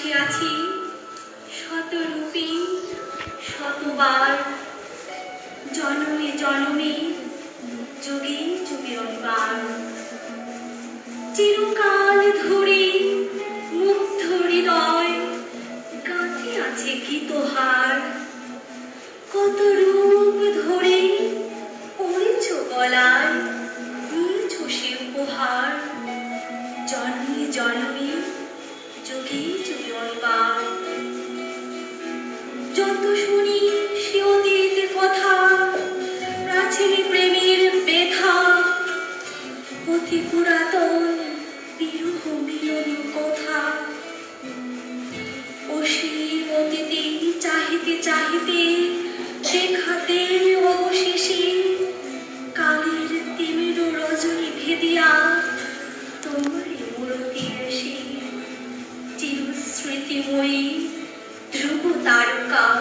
আসিয়াছি শতরূপী, শতবার। জনমে জনমে, যুগে যুগে অনিবার চিরকাল ধরে মুগ্ধ হৃদয় গাঁথে আছে গীতহার। কত রূপ ধরে পড়েছ গলায় নিয়েছ সে উপহার। জন্মে জন্মে, যুগে যত শুনি সে অতীত কথা। প্রাচীন প্রেমের ব্যথা। অতি পুরাতন বিরহ মিলন কথা। অসীম অতীতে চাহিতে চাহিতে দেখাতে অবশেষে কালের তিমির রজনী ভেদিয়া তোমারই মূরতি এসে চিরস্মৃতিময়ী ধ্রুব তারকা।